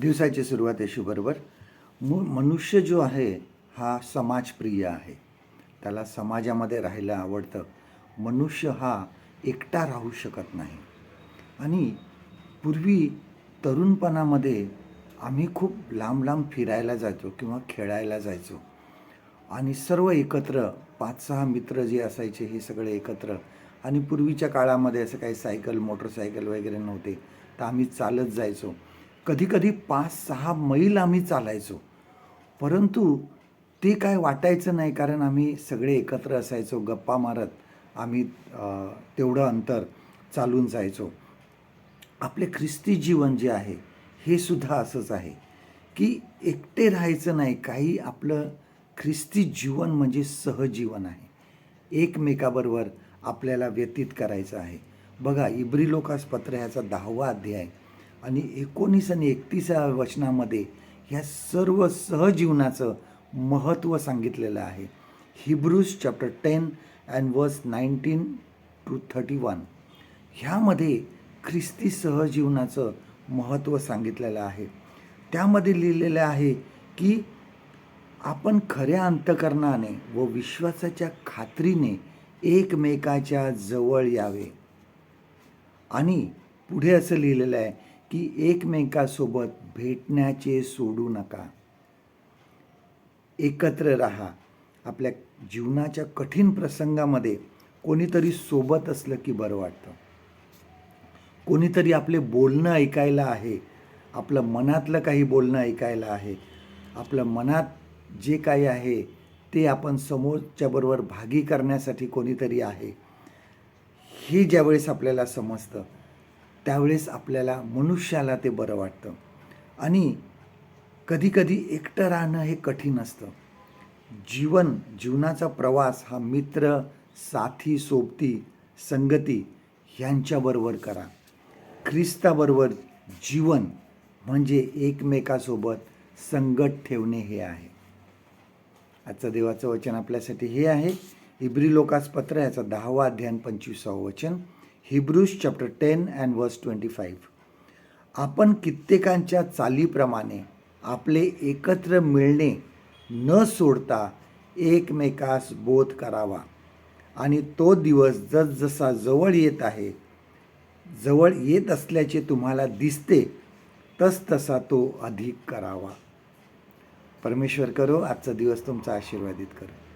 दिवसाची सुरुवात अशी बरोबर मु मनुष्य जो आहे हा समाजप्रिय आहे. त्याला समाजामध्ये राहायला आवडतं. मनुष्य हा एकटा राहू शकत नाही. आणि पूर्वी तरुणपणामध्ये आम्ही खूप लांब लांब फिरायला जायचो किंवा खेळायला जायचो. आणि सर्व एकत्र पाच सहा मित्र जे असायचे हे सगळे एकत्र. आणि पूर्वीच्या काळामध्ये असं काही सायकल मोटरसायकल वगैरे नव्हते. तर आम्ही चालत जायचो. कधीकधी पाच सहा मैल आम्ही चालायचो. परंतु ते काय वाटायचं नाही कारण आम्ही सगळे एकत्र असायचो गप्पा मारत आम्ही तेवढं अंतर चालून जायचो. आपले ख्रिस्ती जीवन जे आहे हे सुद्धा असंच आहे की एकटे राहायचं नाही काही आपलं ख्रिस्ती जीवन म्हणजे सहजीवन आहे. एकमेकाबरोबर आपल्याला व्यतीत करायचं आहे. बघा इब्री लोकास पत्र ह्याचा दहावा अध्याय आणि एकोणीस आणि एकतीसाव्या वचनामध्ये ह्या सर्व सहजीवनाचं महत्त्व सांगितलेलं आहे. Hebrews chapter ten and verse nineteen to thirty one ह्यामध्ये ख्रिस्ती सहजीवनाचं महत्त्व सांगितलेलं आहे. त्यामध्ये लिहिलेलं आहे की आपण खऱ्या अंतकरणाने व विश्वासाच्या खात्रीने एकमेकाच्या जवळ यावे. आणि पुढे असं लिहिलेलं आहे की एकमेकासोबत भेटण्याचे सोडू नका. एकत्र राहा. आपल्या जीवनाच्या कठीण प्रसंगामध्ये कोणीतरी सोबत असलं की बरं वाटतं. कोणीतरी आपले बोलणं ऐकायला आहे. आपलं मनातलं काही बोलणं ऐकायला आहे. आपलं मनात जे काही आहे ते आपण समोरच्या बरोबर भागी करण्यासाठी कोणीतरी आहे. हे ज्यावेळेस आपल्याला समजतं त्यावेळेस आपल्याला मनुष्याला ते बरं वाटतं. आणि कधीकधी एकटं राहणं हे कठीण असतं. जीवन जीवनाचा प्रवास हा मित्र साथी सोबती संगती ह्यांच्याबरोबर करा. ख्रिस्ताबरोबर जीवन म्हणजे एकमेकासोबत संगत ठेवणे हे आहे. आजचं देवाचं वचन आपल्यासाठी हे आहे. इब्री लोकास पत्र याचा दहावा अध्ययन पंचवीसावं वचन. Hebrews chapter ten and verse twenty five आपण कित्येकांच्या चालीप्रमाणे आपले एकत्र मिळणे न सोडता एकमेकास बोध करावा. आणि तो दिवस जसजसा जवळ येत आहे जवळ येत असल्याचे तुम्हाला दिसते तसतसा तो अधिक करावा. परमेश्वर करो आजचा दिवस तुमचा आशीर्वादित करो.